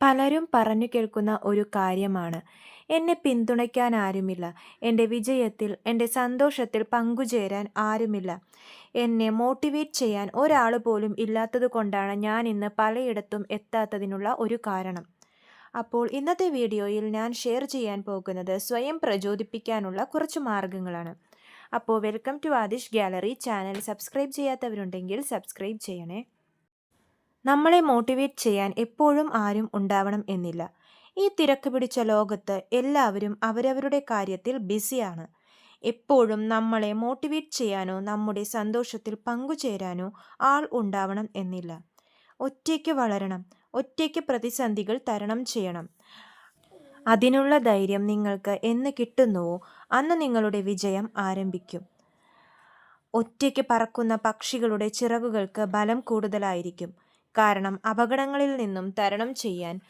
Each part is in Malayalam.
പലരും പറഞ്ഞു കേൾക്കുന്ന ഒരു കാര്യമാണ്. എന്നെ പിന്തുണയ്ക്കാൻ ആരുമില്ല. എന്റെ വിജയത്തിൽ എന്റെ സന്തോഷത്തിൽ പങ്കുചേരാൻ ആരുമില്ല. എന്നെ മോട്ടിവേറ്റ് ചെയ്യാൻ ഒരാൾ പോലും ഇല്ലാത്തത് കൊണ്ടാണ് ഞാൻ ഇന്ന് പലയിടത്തും എത്താത്തതിനുള്ള ഒരു കാരണം. അപ്പോൾ ഇന്നത്തെ വീഡിയോയിൽ ഞാൻ ഷെയർ ചെയ്യാൻ പോകുന്നത് സ്വയം പ്രചോദിപ്പിക്കാനുള്ള കുറച്ച് മാർഗങ്ങളാണ് അപ്പോൾ welcome to Adish gallery channel subscribe ചെയ്യാത്തവരുണ്ടെങ്കിൽ സബ്സ്ക്രൈബ് ചെയ്യണേ. നമ്മളെ മോട്ടിവേറ്റ് ചെയ്യാൻ എപ്പോഴും ആരും ഉണ്ടാവണം എന്നില്ല. ഈ തിരക്ക് പിടിച്ച ലോകത്ത് എല്ലാവരും അവരവരുടെ കാര്യത്തിൽ ബിസിയാണ്. എപ്പോഴും നമ്മളെ മോട്ടിവേറ്റ് ചെയ്യാനോ നമ്മുടെ സന്തോഷത്തിൽ പങ്കുചേരാനോ ആൾ ഉണ്ടാവണം എന്നില്ല. ഒറ്റയ്ക്ക് വളരണം ഒറ്റയ്ക്ക് പ്രതിസന്ധികൾ തരണം ചെയ്യണം. അതിനുള്ള ധൈര്യം നിങ്ങൾക്ക് എന്ന് കിട്ടുന്നുവോ അന്ന് നിങ്ങളുടെ വിജയം ആരംഭിക്കും. ഒറ്റയ്ക്ക് പറക്കുന്ന പക്ഷികളുടെ ചിറകുകൾക്ക് ബലം കൂടുതലായിരിക്കും. കാരണം അപകടങ്ങളിൽ നിന്നും തരണം ചെയ്യാൻ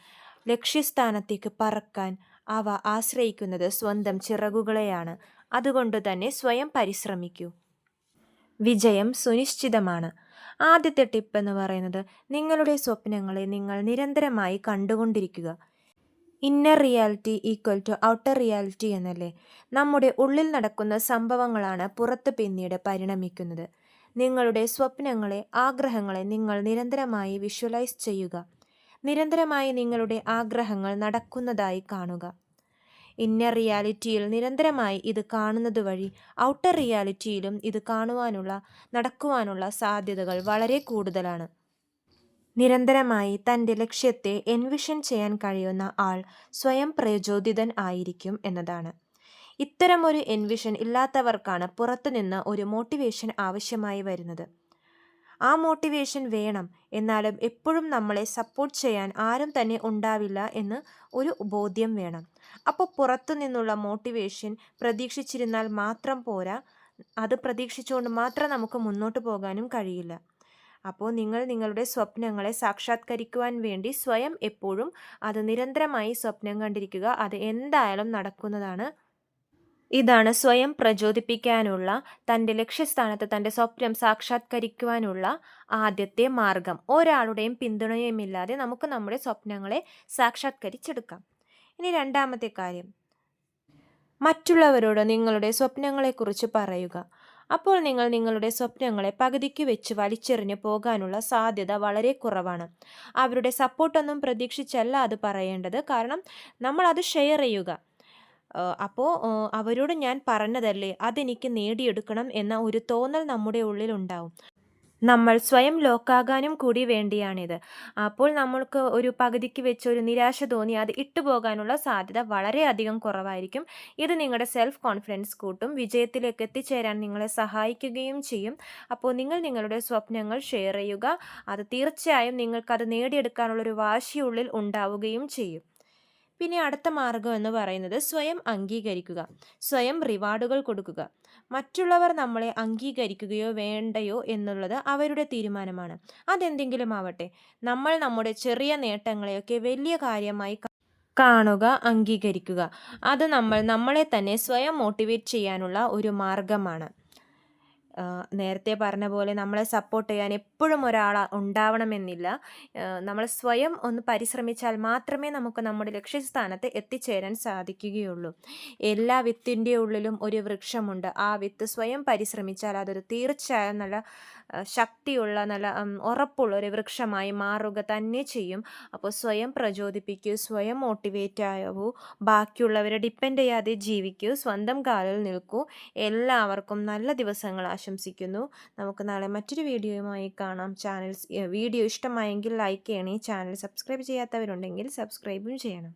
ലക്ഷ്യസ്ഥാനത്തേക്ക് പറക്കാൻ അവ ആശ്രയിക്കുന്നത് സ്വന്തം ചിറകുകളെയാണ്. അതുകൊണ്ട് തന്നെ സ്വയം പരിശ്രമിക്കൂ. വിജയം സുനിശ്ചിതമാണ്. ആദ്യത്തെ ടിപ്പ് എന്ന് പറയുന്നത് നിങ്ങളുടെ സ്വപ്നങ്ങളെ നിങ്ങൾ നിരന്തരമായി കണ്ടുകൊണ്ടിരിക്കുക. Inner reality equal to outer reality എന്നല്ലേ? നമ്മുടെ ഉള്ളിൽ നടക്കുന്ന സംഭവങ്ങളാണ് പുറത്ത് പിന്നീട് പരിണമിക്കുന്നത്. നിങ്ങളുടെ സ്വപ്നങ്ങളെ ആഗ്രഹങ്ങളെ നിങ്ങൾ നിരന്തരമായി വിഷ്വലൈസ് ചെയ്യുക. നിരന്തരമായി നിങ്ങളുടെ ആഗ്രഹങ്ങൾ നടക്കുന്നതായി കാണുക. ഇന്നർ റിയാലിറ്റിയിൽ നിരന്തരമായി ഇത് കാണുന്നത് വഴി ഔട്ടർ റിയാലിറ്റിയിലും ഇത് കാണുവാനുള്ള നടക്കുവാനുള്ള സാധ്യതകൾ വളരെ കൂടുതലാണ്. നിരന്തരമായി തന്റെ ലക്ഷ്യത്തെ എൻവിഷൻ ചെയ്യാൻ കഴിയുന്ന ആൾ സ്വയം പ്രചോദിതൻ ആയിരിക്കും എന്നതാണ്. ഇത്തരമൊരു എൻവിഷൻ ഇല്ലാത്തവർക്കാണ് പുറത്തുനിന്ന് ഒരു മോട്ടിവേഷൻ ആവശ്യമായി വരുന്നത്. ആ മോട്ടിവേഷൻ വേണം. എന്നാലും എപ്പോഴും നമ്മളെ സപ്പോർട്ട് ചെയ്യാൻ ആരും തന്നെ ഉണ്ടാവില്ല എന്ന് ഒരു ബോധ്യം വേണം. അപ്പോൾ പുറത്തു നിന്നുള്ള മോട്ടിവേഷൻ പ്രതീക്ഷിച്ചിരുന്നാൽ മാത്രം പോരാ. അത് പ്രതീക്ഷിച്ചുകൊണ്ട് മാത്രം നമുക്ക് മുന്നോട്ട് പോകാനും കഴിയില്ല. അപ്പോൾ നിങ്ങൾ നിങ്ങളുടെ സ്വപ്നങ്ങളെ സാക്ഷാത്കരിക്കുവാൻ വേണ്ടി സ്വയം എപ്പോഴും അത് നിരന്തരമായി സ്വപ്നം കണ്ടിരിക്കുക. അത് എന്തായാലും നടക്കുന്നതാണ് ഇതാണ് സ്വയം പ്രചോദിപ്പിക്കാനുള്ള തന്റെ ലക്ഷ്യസ്ഥാനത്ത് തന്റെ സ്വപ്നം സാക്ഷാത്കരിക്കുവാനുള്ള ആദ്യത്തെ മാർഗം. ഒരാളുടെയും പിന്തുണയുമില്ലാതെ നമുക്ക് നമ്മുടെ സ്വപ്നങ്ങളെ സാക്ഷാത്കരിച്ചെടുക്കാം. ഇനി രണ്ടാമത്തെ കാര്യം. മറ്റുള്ളവരോട് നിങ്ങളുടെ സ്വപ്നങ്ങളെക്കുറിച്ച് പറയുക. അപ്പോൾ നിങ്ങൾ നിങ്ങളുടെ സ്വപ്നങ്ങളെ പകുതിക്ക് വെച്ച് വലിച്ചെറിഞ്ഞ് പോകാനുള്ള സാധ്യത വളരെ കുറവാണ്. അവരുടെ സപ്പോർട്ടൊന്നും പ്രതീക്ഷിച്ചല്ല അത് പറയേണ്ടത്. കാരണം നമ്മൾ അത് ഷെയർ ചെയ്യുക. അപ്പോൾ അവരോട് ഞാൻ പറഞ്ഞതല്ലേ അതെനിക്ക് നേടിയെടുക്കണം എന്ന ഒരു തോന്നൽ നമ്മുടെ ഉള്ളിലുണ്ടാവും. നമ്മൾ സ്വയം ലോക്കാകാനും കൂടി വേണ്ടിയാണിത്. അപ്പോൾ നമ്മൾക്ക് ഒരു പകുതിക്ക് വെച്ച് ഒരു നിരാശ തോന്നി അത് ഇട്ടുപോകാനുള്ള സാധ്യത വളരെയധികം കുറവായിരിക്കും. ഇത് നിങ്ങളുടെ സെൽഫ് കോൺഫിഡൻസ് കൂട്ടും. വിജയത്തിലേക്ക് എത്തിച്ചേരാൻ നിങ്ങളെ സഹായിക്കുകയും ചെയ്യും. അപ്പോൾ നിങ്ങൾ നിങ്ങളുടെ സ്വപ്നങ്ങൾ ഷെയർ ചെയ്യുക. അത് തീർച്ചയായും നിങ്ങൾക്കത് നേടിയെടുക്കാനുള്ളൊരു വാശിയുള്ളിൽ ഉണ്ടാവുകയും ചെയ്യും. പിന്നെ അടുത്ത മാർഗം എന്ന് പറയുന്നത് സ്വയം അംഗീകരിക്കുക സ്വയം റിവാർഡുകൾ കൊടുക്കുക. മറ്റുള്ളവർ നമ്മളെ അംഗീകരിക്കുകയോ വേണ്ടയോ എന്നുള്ളത് അവരുടെ തീരുമാനമാണ്. അതെന്തെങ്കിലും ആവട്ടെ നമ്മൾ നമ്മുടെ ചെറിയ നേട്ടങ്ങളെയൊക്കെ വലിയ കാര്യമായി കാണുക അംഗീകരിക്കുക. അത് നമ്മൾ നമ്മളെ തന്നെ സ്വയം മോട്ടിവേറ്റ് ചെയ്യാനുള്ള ഒരു മാർഗമാണ് നേരത്തെ പറഞ്ഞ പോലെ നമ്മളെ സപ്പോർട്ട് ചെയ്യാൻ എപ്പോഴും ഒരാൾ ഉണ്ടാവണമെന്നില്ല. നമ്മൾ സ്വയം ഒന്ന് പരിശ്രമിച്ചാൽ മാത്രമേ നമുക്ക് നമ്മുടെ ലക്ഷ്യസ്ഥാനത്ത് എത്തിച്ചേരാൻ സാധിക്കുകയുള്ളൂ. എല്ലാ വിത്തിന്റെ ഉള്ളിലും ഒരു വൃക്ഷമുണ്ട്. ആ വിത്ത് സ്വയം പരിശ്രമിച്ചാൽ അതൊരു തീർച്ചയായും നല്ല ശക്തിയുള്ള നല്ല ഉറപ്പുള്ള ഒരു വൃക്ഷമായി മാറുക തന്നെ ചെയ്യും. അപ്പോൾ സ്വയം പ്രചോദിപ്പിക്കൂ സ്വയം മോട്ടിവേറ്റ് ആയവൂ ബാക്കിയുള്ളവരെ ഡിപ്പെൻഡ് ചെയ്യാതെ ജീവിക്കൂ. സ്വന്തം കാലിൽ നിൽക്കൂ. എല്ലാവർക്കും നല്ല ദിവസങ്ങൾ ആശംസിക്കുന്നു. നമുക്ക് നാളെ മറ്റൊരു വീഡിയോയുമായി കാണാം. ചാനൽ വീഡിയോ ഇഷ്ടമായെങ്കിൽ ലൈക്ക് ചെയ്യണേ. ചാനൽ സബ്സ്ക്രൈബ് ചെയ്യാത്തവരുണ്ടെങ്കിൽ സബ്സ്ക്രൈബും ചെയ്യണം.